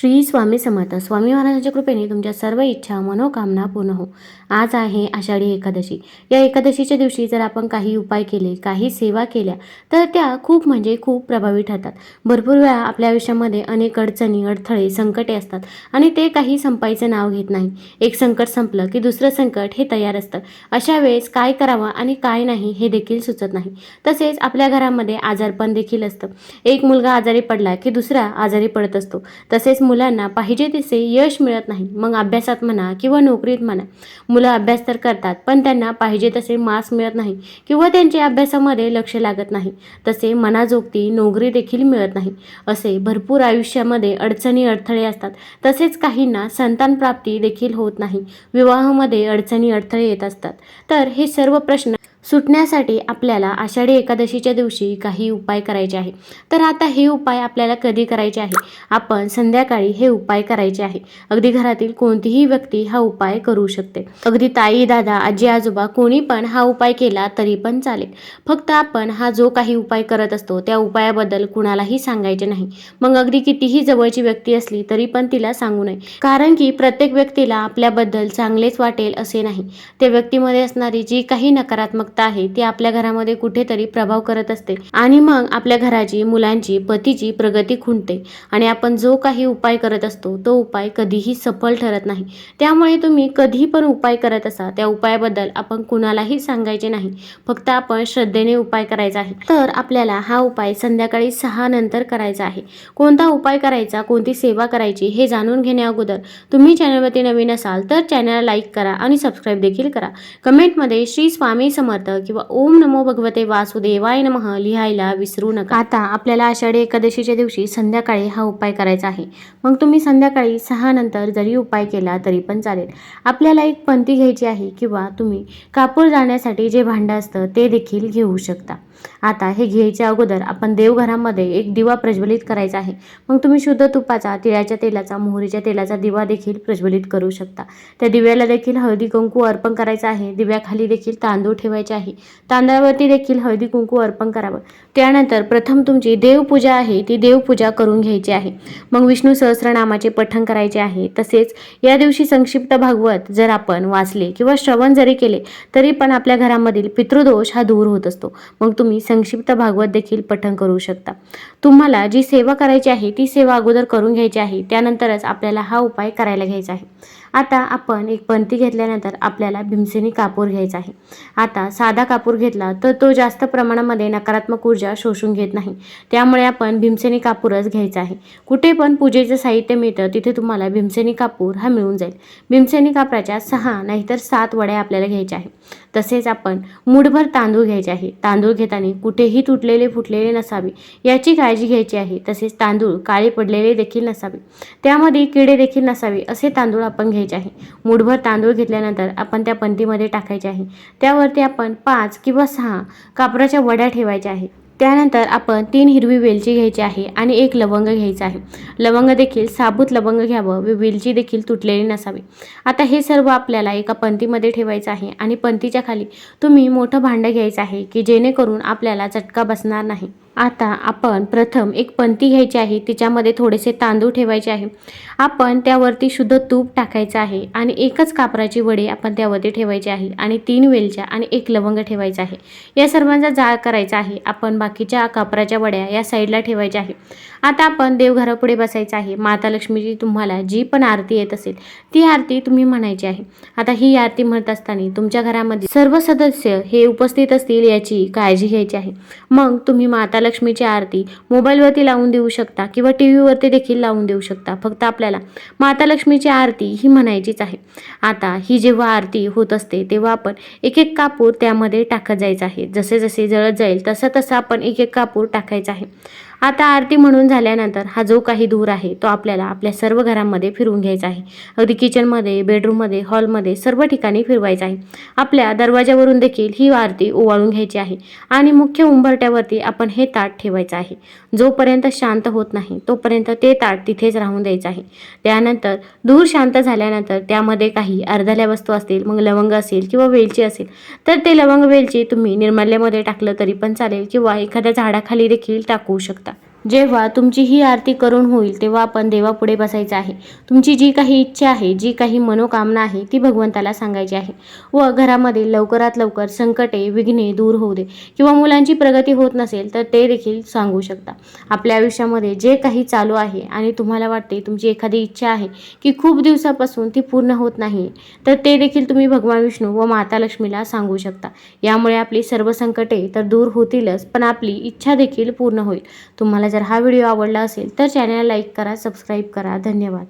श्री स्वामी समर्थ. स्वामी महाराजांच्या कृपेने तुमच्या सर्व इच्छा मनोकामना पूर्ण हो. आज आहे आषाढी एकादशी. या एकादशीच्या दिवशी जर आपण काही उपाय केले काही सेवा केल्या तर त्या खूप म्हणजे खूप प्रभावी ठरतात. भरपूर वेळा आपल्या आयुष्यामध्ये अनेक अडचणी अडथळे संकटे असतात आणि ते काही संपायचं नाव घेत नाही. एक संकट संपलं की दुसरं संकट हे तयार असतं. अशा वेळेस काय करावं आणि काय नाही हे देखील सुचत नाही. तसेच आपल्या घरामध्ये आजारपण देखील असतं. एक मुलगा आजारी पडला की दुसरा आजारी पडत असतो. तसेच मुलांना पाहिजे तसे यश मिळत नाही. मग अभ्यासात म्हणा किंवा नोकरीत म्हणा मुलं अभ्यास तर करतात पण त्यांना पाहिजे तसे मार्क्स मिळत नाही किंवा त्यांच्या अभ्यासामध्ये लक्ष लागत नाही. तसे मनाजोगती नोकरी देखील मिळत नाही. असे भरपूर आयुष्यामध्ये अडचणी अडथळे असतात. तसेच काहींना संतान प्राप्ती देखील होत नाही. विवाहामध्ये अडचणी अडथळे येत असतात. तर हे सर्व प्रश्न सुटण्यासाठी आपल्याला आषाढी एकादशीच्या दिवशी काही उपाय करायचे आहे. तर आता हे उपाय आपल्याला कधी करायचे आहे? आपण संध्याकाळी हे उपाय करायचे आहे. अगदी घरातील कोणतीही व्यक्ती हा उपाय करू शकते. अगदी ताई दादा आजी आजोबा कोणी पण हा उपाय केला तरी पण चालेल. फक्त आपण हा जो काही उपाय करत असतो त्या उपायाबद्दल कुणालाही सांगायचे नाही. मग अगदी कितीही जवळची व्यक्ती असली तरी पण तिला सांगू नये. कारण की प्रत्येक व्यक्तीला आपल्याबद्दल चांगलेच वाटेल असे नाही. त्या व्यक्तीमध्ये असणारी जी काही नकारात्मक नकारात्मकता आहे ती आपल्या घरामध्ये कुठेतरी प्रभाव करत असते. आणि मग आपल्या घराची मुलांची पतीची प्रगती खुंटते. आणि आपण जो काही उपाय करत असतो तो उपाय कधीही सफल ठरत नाही. त्यामुळे तुम्ही कधी पण उपाय करत असा त्या उपायाबद्दल आपण कुणालाही सांगायचे नाही. फक्त आपण श्रद्धेने उपाय करायचा आहे. तर आपल्याला हा उपाय संध्याकाळी सहा नंतर करायचा आहे. कोणता उपाय करायचा कोणती सेवा करायची हे जाणून घेण्या अगोदर तुम्ही चॅनलवरती नवीन असाल तर चॅनलला लाईक करा आणि सबस्क्राईब देखील करा. कमेंटमध्ये श्री स्वामी समर्थ किंवा ओम नमो भगवते वासुदेवाय नमः लिहायला विसरू नका. आता आपल्याला आषाढी एकादशीच्या दिवशी संध्याकाळी हा उपाय करायचा आहे. मग तुम्ही संध्याकाळी सहा नंतर जरी उपाय केला तरी पण चालेल. आपल्याला एक पंथी घ्यायची आहे किंवा तुम्ही कापूर जाण्यासाठी जे भांडं असतं ते देखील घेऊ शकता. आता हे घ्यायच्या अगोदर आपण देवघरामध्ये एक दिवा प्रज्वलित करायचा आहे. मग तुम्ही शुद्ध तुपाचा तिळाच्या तेलाचा मोहरीच्या तेलाचा दिवा देखील प्रज्वलित करू शकता. त्या दिव्याला देखील हळदी कुंकू अर्पण करायचा आहे. दिव्याखाली देखील तांदूळ ठेवायचे आहे. तांदळावरती देखील हळदी कुंकू अर्पण करावं. त्यानंतर प्रथम तुमची देवपूजा आहे ती देवपूजा करून घ्यायची आहे. मग विष्णू सहस्रनामाचे पठण करायचे आहे. तसेच या दिवशी संक्षिप्त भागवत जर आपण वाचले किंवा श्रवण जरी केले तरी पण आपल्या घरामधील पितृदोष हा दूर होत असतो. मग तुम्ही संक्षिप्त भागवत देखील पठण करू शकता. तुम्हाला जी सेवा करायची आहे ती सेवा अगोदर करून घ्यायची आहे त्यानंतरच आपल्याला हा उपाय करायला घ्यायचा आहे. आता आपण एक पंथी घेतल्यानंतर आपल्याला भीमसेनी कापूर घ्यायचा आहे. आता साधा कापूर घेतला तर तो जास्त प्रमाणामध्ये नकारात्मक ऊर्जा शोषून घेत नाही. त्यामुळे आपण भीमसेनी कापूरच घ्यायचा आहे. कुठे पण पूजेचं साहित्य मिळतं तिथे तुम्हाला भीमसेनी कापूर हा मिळून जाईल. भीमसेनी कापराच्या सहा नाहीतर सात वड्या आपल्याला घ्यायच्या आहे तसेच आपण मुठभर तांदूळ घ्यायचे आहे. तांदूळ घेताना कुठेही तुटलेले फुटलेले नसावे. याची काळजी घ्यायची आहे. तसेच तांदूळ काळे पडलेले देखील नसावे. त्यामध्ये किडे देखील नसावे असे तांदूळ आपण घ्यायचे आहे. मुठभर तांदूळ घेतल्यानंतर आपण त्या पंतीमध्ये टाकायचे आहे. त्यावरती आपण पाच किंवा सहा कापराच्या वड्या ठेवायच्या आहेत. त्यानंतर आपण तीन हिरवी वेलची घ्यायची आहे आणि एक लवंग घ्यायचं आहे. लवंग देखील साबूत लवंग घ्यावं व वेलची देखील तुटलेली नसावी. आता हे सर्व आपल्याला एका पंतीमध्ये ठेवायचं आहे आणि पंतीच्या खाली तुम्ही मोठं भांडं घ्यायचं आहे की जेणेकरून आपल्याला चटका बसणार नाही. आता आपण प्रथम एक पंथी घ्यायची आहे. तिच्यामध्ये थोडेसे तांदूळ ठेवायचे आहे. आपण त्यावरती शुद्ध तूप टाकायचं आहे आणि एकच कापराची वडे आपण त्यावरती ठेवायची आहे आणि तीन वेलच्या आणि एक लवंग ठेवायचं आहे. या सर्वांचा जाळ करायचा आहे. आपण बाकीच्या कापराच्या वड्या या साईडला ठेवायच्या आहे. आता आपण देवघरापुढे बसायचं आहे. माता लक्ष्मीची तुम्हाला जी पण आरती येत असेल ती आरती तुम्ही म्हणायची आहे. आता ही आरती म्हणत असताना तुमच्या घरामध्ये सर्व सदस्य हे उपस्थित असतील याची काळजी घ्यायची आहे. मग तुम्ही माता लक्ष्मीची आरती मोबाईलवरती लावून देऊ शकता किंवा टी व्हीवरती देखील लावून देऊ शकता. फक्त आपल्याला माता लक्ष्मीची आरती ही म्हणायचीच आहे. आता ही जेव्हा आरती होत असते तेव्हा आपण एक एक कापूर त्यामध्ये टाकत जायचं आहे. जसे जसे जळत जाईल तसं तसं आपण एक एक कापूर टाकायचा आहे. आता आरती म्हणून झाल्यानंतर हा जो काही धूर आहे तो आपल्याला आपल्या सर्व घरांमध्ये फिरवून घ्यायचा आहे. अगदी किचनमध्ये बेडरूममध्ये हॉलमध्ये सर्व ठिकाणी फिरवायचा आहे. आपल्या दरवाजावरून देखील ही आरती ओवाळून घ्यायची आहे आणि मुख्य उंबरट्यावरती आपण हे ताट ठेवायचं आहे. जोपर्यंत शांत होत नाही तोपर्यंत ते ताट तिथेच राहून द्यायचं आहे. त्यानंतर धूर शांत झाल्यानंतर त्यामध्ये काही अर्धल्या वस्तू असतील मग लवंग असेल किंवा वेलची असेल तर ते लवंग वेलची तुम्ही निर्माल्यामध्ये टाकलं तरी पण चालेल किंवा एखाद्या झाडाखाली देखील टाकू शकता. जेव्हा तुमची ही आरती करून होईल तेव्हा आपण देवापुढे बसायचं आहे. तुमची जी काही इच्छा आहे जी काही मनोकामना आहे ती भगवंताला सांगायची आहे. व घरामध्ये लवकरात लवकर संकटे विघ्ने दूर होऊ दे किंवा मुलांची प्रगती होत नसेल तर ते देखील सांगू शकता. आपल्या आयुष्यामध्ये जे काही चालू आहे आणि तुम्हाला वाटते तुमची एखादी इच्छा आहे की खूप दिवसापासून ती पूर्ण होत नाही तर ते देखील तुम्ही भगवान विष्णू व माता लक्ष्मीला सांगू शकता. यामुळे आपली सर्व संकटे तर दूर होतीलच पण आपली इच्छा देखील पूर्ण होईल. तुम्हाला जर हा व्हिडिओ आवडला असेल तर चॅनलला लाईक करा सबस्क्राईब करा. धन्यवाद.